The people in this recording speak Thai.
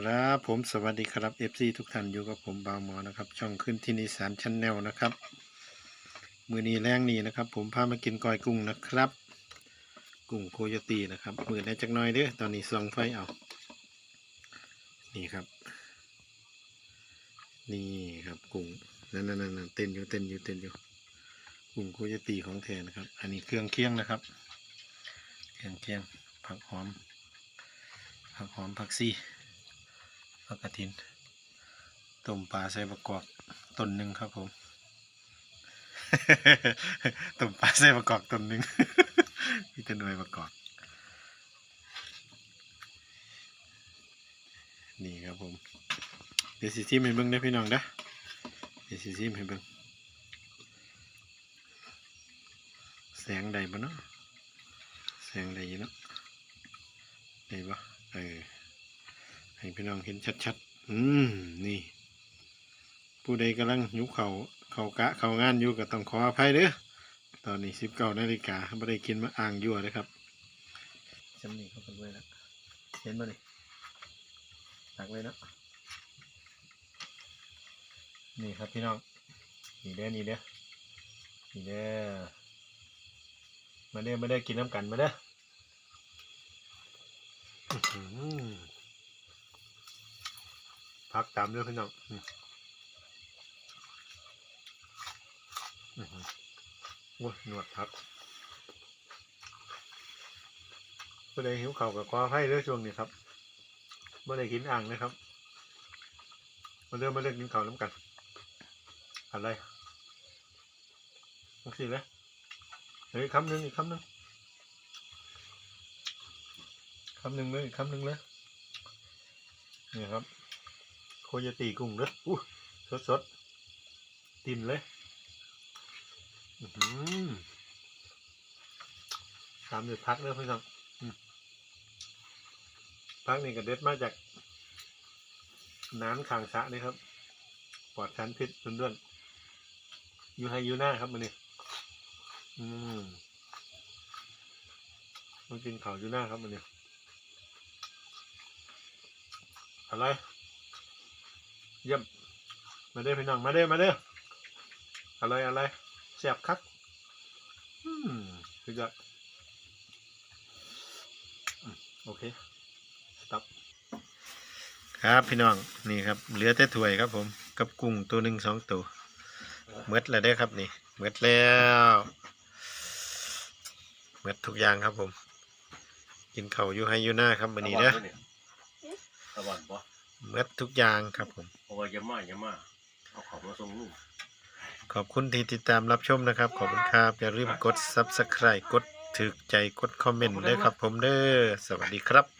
ครับผมสวัสดีครับ FC ทุกท่านอยู่กับผมบาวหมอนะครับ ช่องขึ้นที่นิสานชั้นแนลนะครับ มือนี้แรงนี้นะครับ ผมพามากินกอยกุ้งนะครับ กุ้งโคโยตีนะครับ มือได้จักน้อยเด้อตอนนี้ส่องไฟเอา นี่ครับ นี่ครับกุ้งนั่นนั่นนั่นเต้นอยู่เต้นอยู่เต้นอยู่กุ้งโคโยตีของแท้นะครับ อันนี้เครื่องเคียงนะครับ เครื่องเคียงผักหอมผักหอมผักซี่ ผักกระถินต้มปลาใส่ประกอบต้นหนึ่งครับผม ต้มปลาใส่ประกอบต้นหนึ่งมีแต่หน่วยประกอบนี่ครับผม เดี๋ยวสิซิมให้เบิ่งได้พี่น้องเด้อเดี๋ยวสิซิมให้เบิ่งแสงใดบ่เนาะแสงใดเนาะได้ปะเออ ให้พี่น้องเห็นชัดๆ อืม นี่ ผู้ใดกำลังยุบเขาเขากะเขางานอยู่ก็ต้องขออภัยเด้อ ตอนนี้สิบเก้านาฬิกาไม่ได้กินมาอ่างยั่วเลยครับจำนี่เขาเป็นไว้แล้วเห็นมาดิตักไว้เนาะนี่ครับพี่น้อง นี่เด้อนี่เด้อนี่เด้อมาเด้อมาเด้อกินน้ำกันมาเด้ออื้อหือ พักตามด้วยพี่น้องอืมอื้อหือโอ้หนวดพักไม่ได้หิวเข่ากับควาไพ่เรื่องช่วงนี้ครับไม่ได้กินอ่างนะครับ มาเริ่มมาเล่นกินข้าวน้ำกัน อะไรโอเคเลยเฮ้ยคำหนึ่งอีกคำหนึ่งคำหนึ่งเลยอีกคำหนึ่งเลยนี่ครับ ยตีกุ้งเลยอู้สดสดๆตินเลยอือหือตามด้วยพักเลยพี่น้องพักนี่ก็เด็ดมาจากน้ำขางสะนี่ครับ ปลอดสารพิษด้วนๆอยู่ไฮยูน่าครับมันนี่อืมมากินข่าวยูน่าครับมันนี่อะไร เยี่ยม มาเด้อพี่น้อง มาเด้อมาเด้ออะไรอะไรแซ่บคัก อืมสุดยอดอืมโอเคสต็อปครับพี่น้อง นี่ครับ เหลือแต่ถ้วยครับผม กับกุ้งตัวหนึ่งสองตัวเมดแล้วเด้อครับนี่เมดแล้วเมดทุกอย่างครับผม กินข้าวอยู่ให้อยู่หน้าครับวันนี้เด้อตะวันปะ เมดทุกอย่างครับผม เพราะว่าจะมาจะมาเอาของมาส่งลูก ขอบคุณที่ติดตามรับชมนะครับ ขอบคุณครับ อย่าลืมกด Subscribe กดถึกใจกดคอมเมนต์ด้วยครับผมเด้อสวัสดีครับ